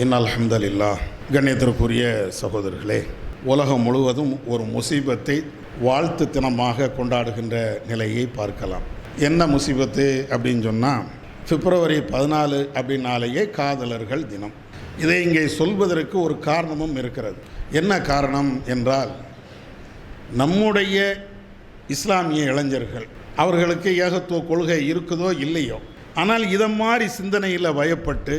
இன் அல்ஹம்துலில்லா கண்ணியத்திற்குரிய சகோதரர்களே உலகம் முழுவதும் ஒரு முசீபத்தை வாழ்த்து தினமாக கொண்டாடுகின்ற நிலையை பார்க்கலாம். என்ன முசீபத்து அப்படின்னு சொன்னால் பிப்ரவரி பதினாலு அப்படின்னாலேயே காதலர்கள் தினம். இதை இங்கே சொல்வதற்கு ஒரு காரணமும் இருக்கிறது. என்ன காரணம் என்றால் நம்முடைய இஸ்லாமிய இளைஞர்கள் அவர்களுக்கு ஏகத்துவ கொள்கை இருக்குதோ இல்லையோ ஆனால் இதை மாதிரி சிந்தனையில் வயப்பட்டு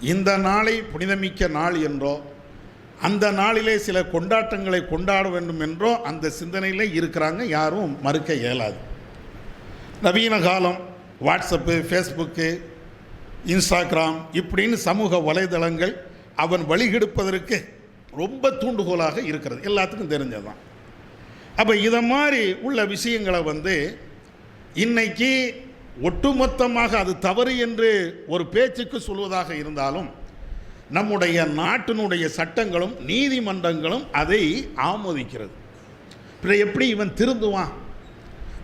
இந்த நாளை புனிதமிக்க நாள் என்றோ அந்த நாளிலே சில கொண்டாட்டங்களை கொண்டாட வேண்டும் என்றோ அந்த சிந்தனையில் இருக்கிறாங்க யாரும் மறுக்க இயலாது. நவீன காலம் வாட்ஸ்அப்பு ஃபேஸ்புக்கு இன்ஸ்டாகிராம் இப்படின்னு சமூக வலைதளங்கள் அவன் வழிகெடுப்பதற்கு ரொம்ப தூண்டுகோலாக இருக்கிறது. எல்லாத்துக்கும் தெரிஞ்சதுதான். அப்போ இதை மாதிரி உள்ள விஷயங்களை வந்து இன்றைக்கி ஒட்டுமொத்தமாக அது தவறு என்று ஒரு பேச்சுக்கு சொல்வதாக இருந்தாலும் நம்முடைய நாட்டினுடைய சட்டங்களும் நீதிமன்றங்களும் அதை ஆமோதிக்கிறது. இப்போ எப்படி இவன் திருந்துவான்?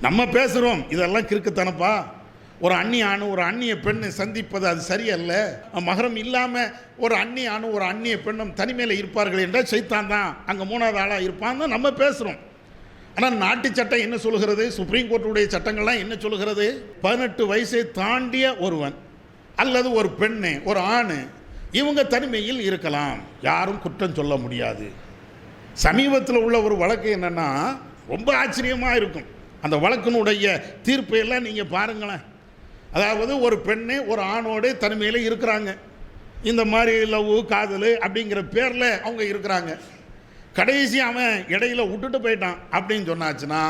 நம்ம பேசுகிறோம் இதெல்லாம் கிறுக்குத்தனப்பா? ஒரு அந்நிய ஆணு ஒரு அந்நிய பெண்ணை சந்திப்பது அது சரியல்ல? மகரம் இல்லாமல் ஒரு அந்நிய ஆணு ஒரு அந்நிய பெண்ணும் தனிமையில் இருப்பார்கள் என்றால் சைத்தான் தான் அங்கே மூணாவது ஆளாக இருப்பான்னு நம்ம பேசுகிறோம் ஆனால் நாட்டு சட்டம் என்ன சொல்கிறது சுப்ரீம் கோர்ட்டுடைய சட்டங்கள்லாம் என்ன சொல்கிறது பதினெட்டு வயசை தாண்டிய ஒருவன் அல்லது ஒரு பெண்ணு ஒரு ஆண் இவங்க தனிமையில் இருக்கலாம். யாரும் குற்றம் சொல்ல முடியாது. சமீபத்தில் உள்ள ஒரு வழக்கு என்னென்னா ரொம்ப ஆச்சரியமாக இருக்கும். அந்த வழக்கினுடைய தீர்ப்பை எல்லாம் நீங்கள் பாருங்களேன். அதாவது ஒரு பெண்ணு ஒரு ஆணோடு தனிமையில் இருக்கிறாங்க. இந்த மாதிரி லவ் காதல் அப்படிங்கிற பேரில் அவங்க இருக்கிறாங்க. கடைசி அவன் இடையில விட்டுட்டு போயிட்டான் அப்படின்னு சொன்னாச்சுன்னா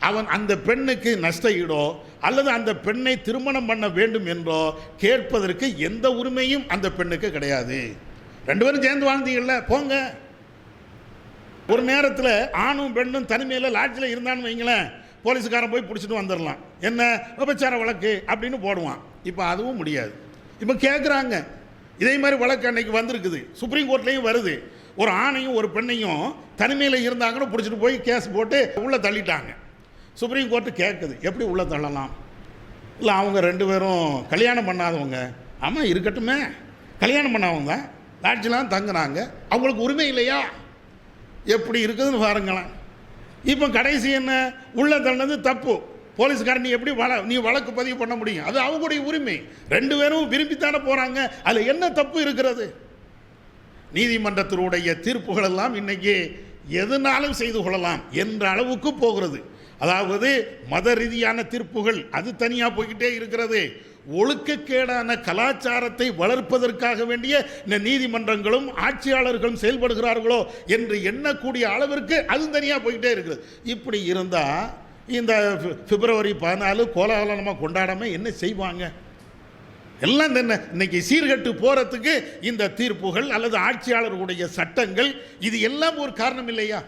அவன் அந்த பெண்ணுக்கு நஷ்ட ஈடோ அல்லது அந்த பெண்ணை திருமணம் பண்ண வேண்டும் என்றோ கேட்பதற்கு எந்த உரிமையும் அந்த பெண்ணுக்கு கிடையாது. ரெண்டு பேரும் சேர்ந்து வாழ்ந்தீங்கல்ல போங்க. ஒரு நேரத்தில் ஆணும் பெண்ணும் தனிமையில் லாட்ஜில் இருந்தான்னு வைங்களேன் போலீஸுக்காரன் போய் பிடிச்சிட்டு வந்துடலாம். என்ன? விபச்சார வழக்கு அப்படின்னு போடுவான். இப்போ அதுவும் முடியாது. இப்போ கேட்குறாங்க இதே மாதிரி வழக்கு அன்னைக்கு வந்திருக்குது. சுப்ரீம் கோர்ட்லேயும் வருது. ஒரு ஆணையும் ஒரு பெண்ணையும் தனிமையில் இருந்தாங்கன்னு பிடிச்சிட்டு போய் கேஸ் போட்டு உள்ளே தள்ளிட்டாங்க. சுப்ரீம் கோர்ட்டு கேட்குது எப்படி உள்ளே தள்ளலாம்? இல்லை அவங்க ரெண்டு பேரும் கல்யாணம் பண்ணாதவங்க. ஆமாம் இருக்கட்டுமே. கல்யாணம் பண்ணாதவங்க லாட்ஜிலாம் தங்குனாங்க அவங்களுக்கு உரிமை இல்லையா? எப்படி இருக்குதுன்னு பாருங்களேன். இப்போ கடைசி என்ன? உள்ளே தள்ளது தப்பு. போலீஸ்காரன் நீ எப்படி வள நீ வழக்கு பதிவு பண்ண முடியும்? அது அவங்களுடைய உரிமை. ரெண்டு பேரும் விரும்பித்தானே போகிறாங்க அதில் என்ன தப்பு இருக்கிறது? நீதிமன்றத்தினுடைய தீர்ப்புகள் எல்லாம் இன்னைக்கு எதுனாலும் செய்து கொள்ளலாம் என்ற அளவுக்கு போகிறது. அதாவது மத ரீதியான தீர்ப்புகள் அது தனியாக போய்கிட்டே இருக்கிறது. ஒழுக்கக்கேடான கலாச்சாரத்தை வளர்ப்பதற்காக வேண்டிய இந்த நீதிமன்றங்களும் ஆட்சியாளர்களும் செயல்படுகிறார்களோ என்று எண்ணக்கூடிய அளவிற்கு அது தனியாக போய்கிட்டே இருக்குது. இப்படி இருந்தால் இந்த பிப்ரவரி பதினாலு கோலாகலமாக கொண்டாடாமல் என்ன செய்வாங்க? எல்லாம் என்ன? இன்னைக்கு சீர்கட்டு போகிறதுக்கு இந்த தீர்ப்புகள் அல்லது ஆட்சியாளர்களுடைய சட்டங்கள் இது எல்லாம் ஒரு காரணம் இல்லையா?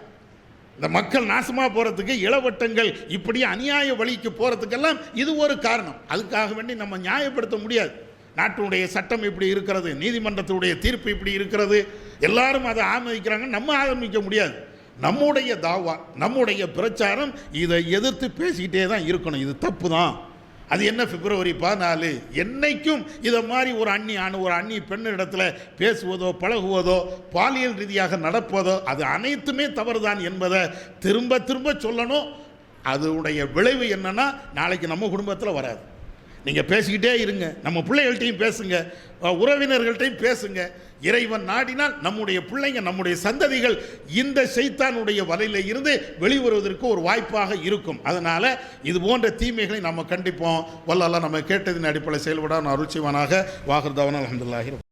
இந்த மக்கள் நாசமாக போகிறதுக்கு இளவட்டங்கள் இப்படி அநியாய வழிக்கு போகிறதுக்கெல்லாம் இது ஒரு காரணம். அதுக்காக வேண்டி நம்ம நியாயப்படுத்த முடியாது. நாட்டினுடைய சட்டம் இப்படி இருக்கிறது நீதிமன்றத்துடைய தீர்ப்பு இப்படி இருக்கிறது. எல்லாரும் அதை ஆமதிக்கிறாங்க நம்ம ஆரம்பிக்க முடியாது. நம்முடைய தாவா நம்முடைய பிரச்சாரம் இதை எதிர்த்து பேசிக்கிட்டே தான் இருக்கணும். இது தப்பு தான் அது என்ன பிப்ரவரி பதினாலு? என்னைக்கும் இதை மாதிரி ஒரு அண்ணி ஆண் ஒரு அண்ணி பெண்ணிடத்தில் பேசுவதோ பழகுவதோ பாலியல் ரீதியாக நடப்பதோ அது அனைத்துமே தவறுதான் என்பதை திரும்ப திரும்ப சொல்லணும். அதனுடைய விளைவு என்னன்னா நாளைக்கு நம்ம குடும்பத்தில் வராது. நீங்கள் பேசிக்கிட்டே இருங்க. நம்ம பிள்ளைகள்கிட்டையும் பேசுங்க. உறவினர்கள்ட்டையும் பேசுங்க. இறைவன் நாடினால் நம்முடைய பிள்ளைங்க நம்முடைய சந்ததிகள் இந்த சைத்தானுடைய வலையில் இருந்து வெளிவருவதற்கு ஒரு வாய்ப்பாக இருக்கும். அதனால் இது போன்ற தீமைகளை நம்ம கண்டிப்போம். வல்லல்லாம் நம்ம கேட்டதின் அடிப்படையில் செயல்பட நான் அருள்ச்சிவானாக வாகர்தவன் அலமதுல்லாஹி